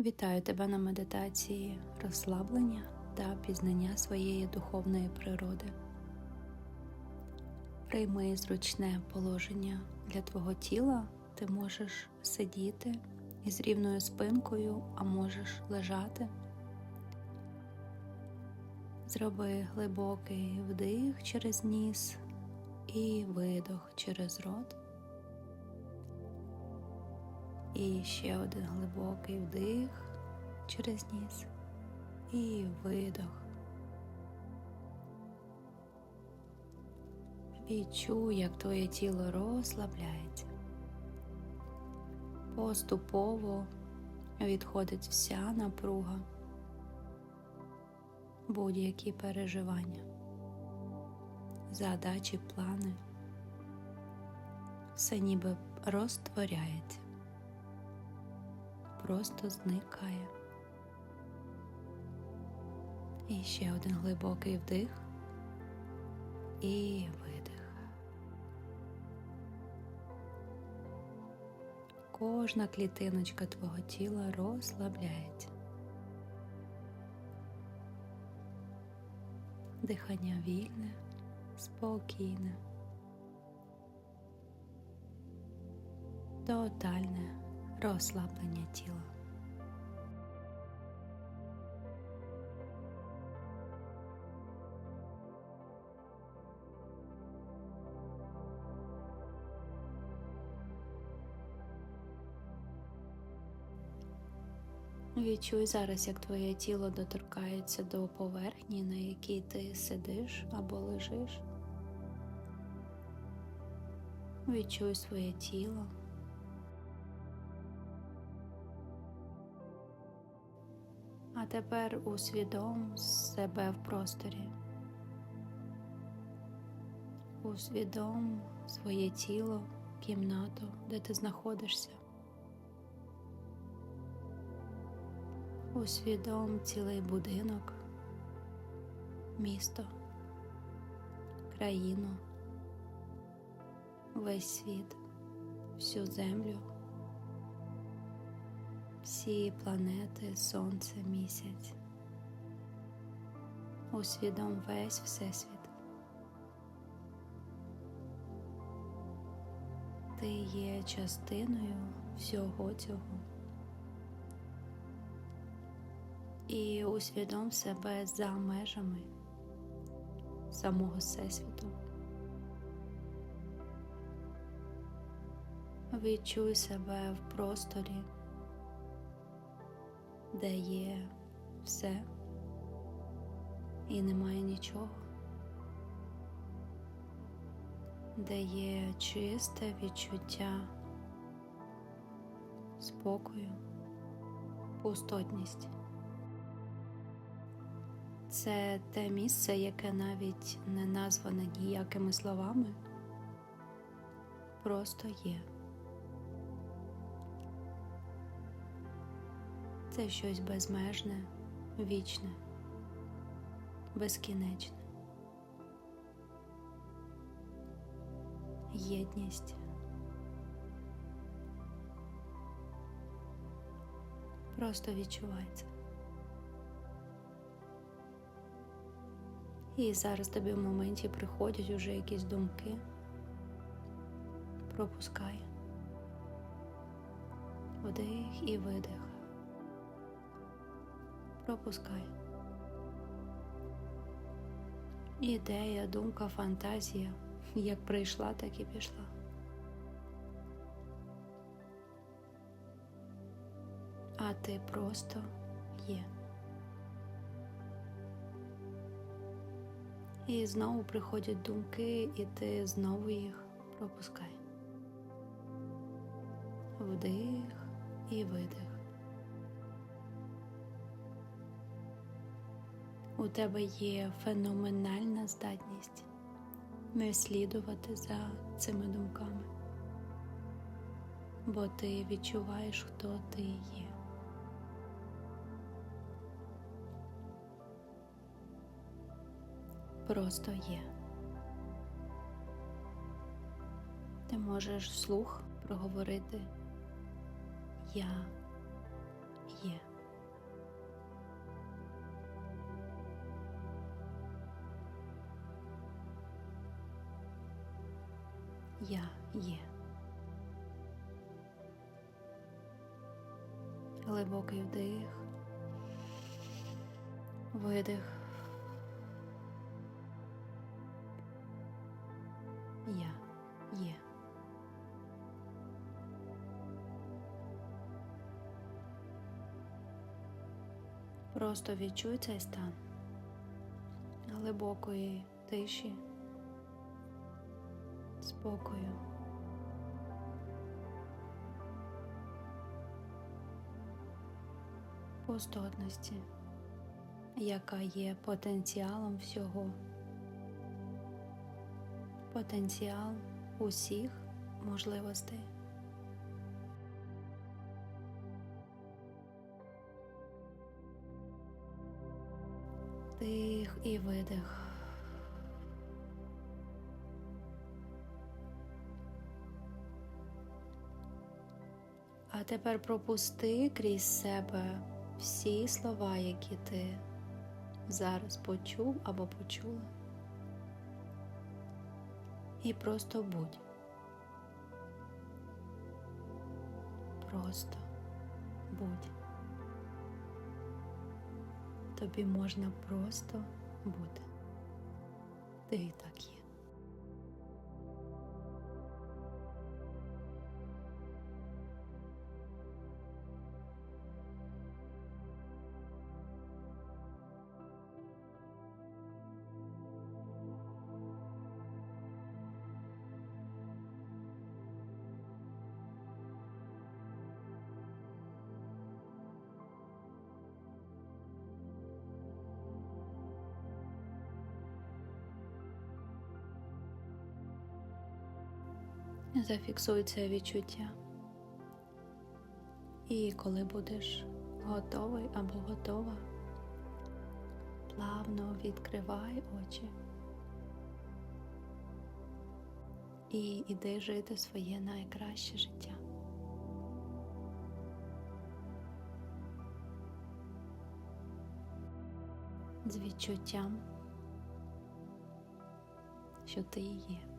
Вітаю тебе на медитації розслаблення та пізнання своєї духовної природи. Прийми зручне положення для твого тіла. Ти можеш сидіти із рівною спинкою, а можеш лежати. Зроби глибокий вдих через ніс і видох через рот. І ще один глибокий вдих через ніс і видох. Відчуй, як твоє тіло розслабляється. Поступово відходить вся напруга, будь-які переживання, задачі, плани. Все ніби розтворяється просто зникає. І ще один глибокий вдих і видих. Кожна клітиночка твого тіла розслабляється. Дихання вільне, спокійне, тотальне розслаблення тіла. Відчуй зараз, як твоє тіло доторкається до поверхні, на якій ти сидиш або лежиш. Відчуй своє тіло. А тепер усвідом себе в просторі. Усвідом своє тіло, кімнату, де ти знаходишся. Усвідом цілий будинок, місто, країну, весь світ, всю землю всі планети, сонце, місяць. Усвідом весь Всесвіт. Ти є частиною всього цього. І усвідом себе за межами самого Всесвіту. Відчуй себе в просторі де є все і немає нічого, де є чисте відчуття спокою, пустотність. Це те місце, яке навіть не назване ніякими словами, просто є. Це щось безмежне, вічне, безкінечне. Єдність. Просто відчувається. І зараз тобі в моменті приходять уже якісь думки. Пропускай. Вдих і видих пропускай. Ідея, думка, фантазія як прийшла, так і пішла. А ти просто є. І знову приходять думки, і ти знову їх пропускай. Вдих і видих. У тебе є феноменальна здатність не слідувати за цими думками, бо ти відчуваєш, хто ти є. Просто є. Ти можеш вслух проговорити Я я є. Глибокий вдих, видих. Я є. Просто відчуй цей стан глибокої тиші, спокою. Пустотності, яка є потенціалом всього, потенціал усіх можливостей. Вдих і видих. А тепер пропусти крізь себе всі слова, які ти зараз почув або почула. І просто будь. Просто будь. Тобі можна просто бути. Ти і так є. Зафіксуй це відчуття. І коли будеш готовий або готова, плавно відкривай очі і іди жити своє найкраще життя. З відчуттям, що ти є.